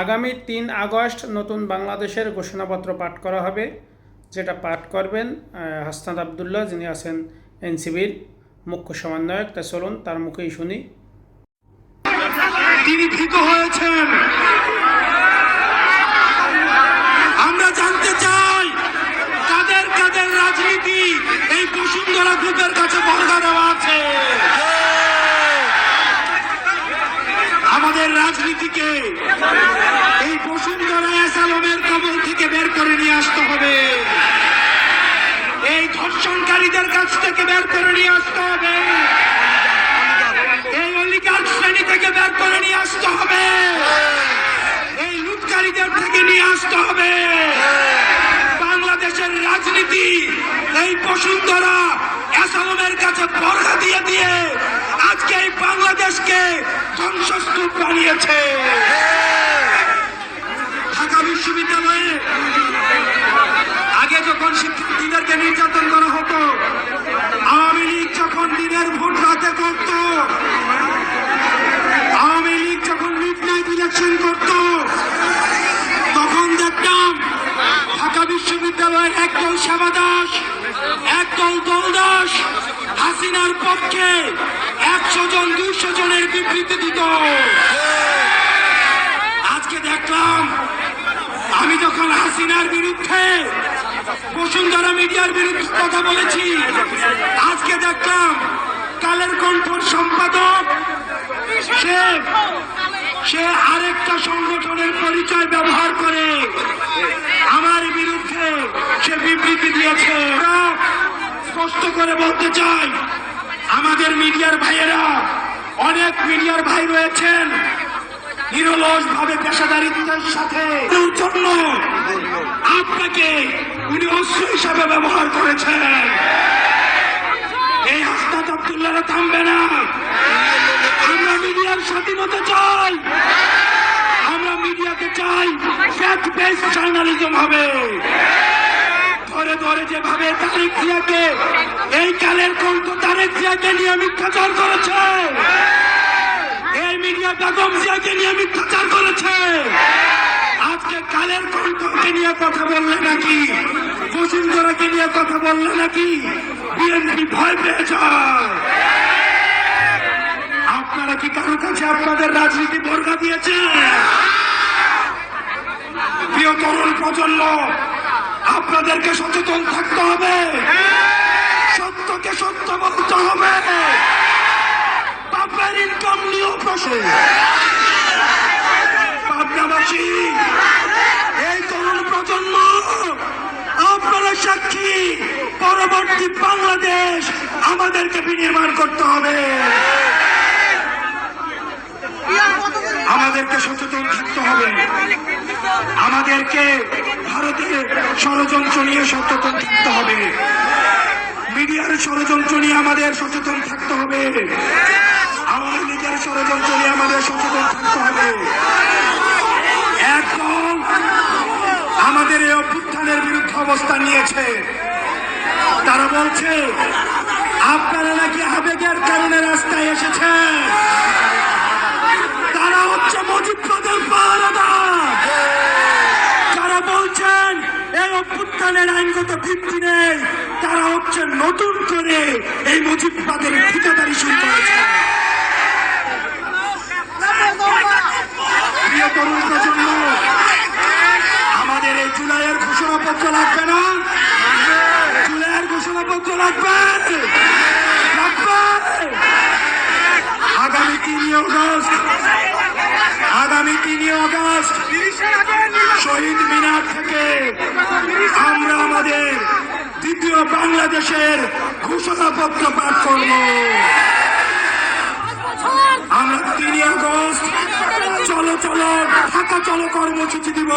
আগামী তিন আগস্ট নতুন বাংলাদেশের ঘোষণাপত্র পাঠ করা হবে যেটা পাঠ করবেন আহ, হাসনাত আবদুল্লাহ যিনি আছেন এনসিবির মুখ্য সমন্বয়ক। তা চলুন তার মুখেই শুনি। তিনি ভীত হয়েছেন। আমরা জানতে চাই কাদের কাদের রাজনীতি এই বসুন্ধরা গ্রুপের কাছে বর্গা দেওয়া আছে আমাদের রাজনীতিকে এই বসুন্ধরা এসালমের কবল থেকে বের করে নিয়ে আসতে হবে এই কাছ থেকে বের করে নিয়ে আসতে হবে। এই অলিগার শ্রেণি থেকে বের করে নিয়ে আসতে হবে। এই লুটকারীদের থেকে নিয়ে আসতে হবে। বাংলাদেশের রাজনীতি, এই বসুন্ধরা এসালমের কাছে বর্গা দিয়ে দিয়ে আজকে এই বাংলাদেশকে ধ্বংসস্তূপ বানিয়েছে। ঢাকা বিশ্ববিদ্যালয়ে আগে যখন শিক্ষার্থীদেরকে নির্যাতন করা হতো দাস হাসিনার পক্ষে একশো জন, দুইশো জনের বিবৃতি দিত। আজকে দেখলাম, আমি যখন হাসিনার বিরুদ্ধে বসুন্ধরা মিডিয়ার বিরুদ্ধে কথা বলেছি, আজকে দেখলাম কালের কণ্ঠর সম্পাদক, সে সে আরেকটা সংগঠনের পরিচয় ব্যবহার করে আমার বিরুদ্ধে সে বিবৃতি দিয়েছে। স্পষ্ট করে বলতে চাই, আমাদের মিডিয়ার ভাইয়েরা, অনেক মিডিয়ার ভাই রয়েছেন নিরলস ভাবে পেশাদারিত্বের সাথে জন্য আপনাকে উনি অস্ত্র হিসাবে ব্যবহার করেছেন। এই হাসনাত আবদুল্লাহরা থামবে না। আমরা মিডিয়ার স্বাধীনতা চাই। আমরা মিডিয়াকে চাই ফ্যাক্ট বেস জার্নালিজম হবে। ধরে ধরে যেভাবে তারেক জিয়াকে, এই কালের কণ্ঠ তারেক জিয়াকে নিয়ে মিথ্যাচার করেছে। এই মিডিয়া বেগম জিয়াকে নিয়ে মিথ্যাচার করেছে। আজকে কালের কণ্ঠকে নিয়ে কথা বললে নাকি বসুন্ধরাকে নিয়ে কথা বললে নাকি, বিএনপি ভয় পেয়ে যায়। আপনারা কি কারও কাছে আপনাদের রাজনীতি বর্গা দিয়েছে প্রিয় তরুণ প্রজন্ম আপনাদেরকে সচেতন থাকতে হবে। সত্যকে সত্য বলতে হবে। বাপের ইনকাম নিয়েও প্রশ্ন। পাবনাবাসী, এই তরুণ প্রজন্ম, আপনারা সাক্ষী, পরবর্তী বাংলাদেশ আমাদেরকে বিনির্মাণ করতে হবে। আমাদেরকে সচেতন থাকতে হবে। আমাদেরকে ষড়যন্ত্র নিয়ে সচেতন থাকতে হবে। মিডিয়ার ষড়যন্ত্র নিয়ে আমাদের সচেতন থাকতে হবে। আওয়ামী লীগের ষড়যন্ত্র নিয়ে আমাদের সচেতন থাকতে হবে। একদল আমাদের এই অভ্যুত্থানের বিরুদ্ধে অবস্থান নিয়েছে। তারা বলছে, আপনারা নাকি আবেগের কারণে রাস্তায় এসেছেন তারা হচ্ছে মুজিববাদের পাহারাদার যারা বলছেন এই অভ্যুত্থানের আইনগত ভিত্তি নেই। তারা হচ্ছে নতুন করে এই মুজিববাদের ঠিকাদারি শুরু করেছে। আমাদের এই জুলাইয়ের ঘোষণাপত্র লাগবে না? জুলাইয়ের ঘোষণাপত্র লাগবে? লাগবে? আগামী তিনই অগস্ট, আগামী তিনই অগস্ট, শহীদ মিনার থেকে আমাদের দ্বিতীয় বাংলাদেশের ঘোষণাপত্র পাঠ করব। আমরা তিনই আগস্ট, চলো চলো ঢাকা চলো কর্মসূচি দিব।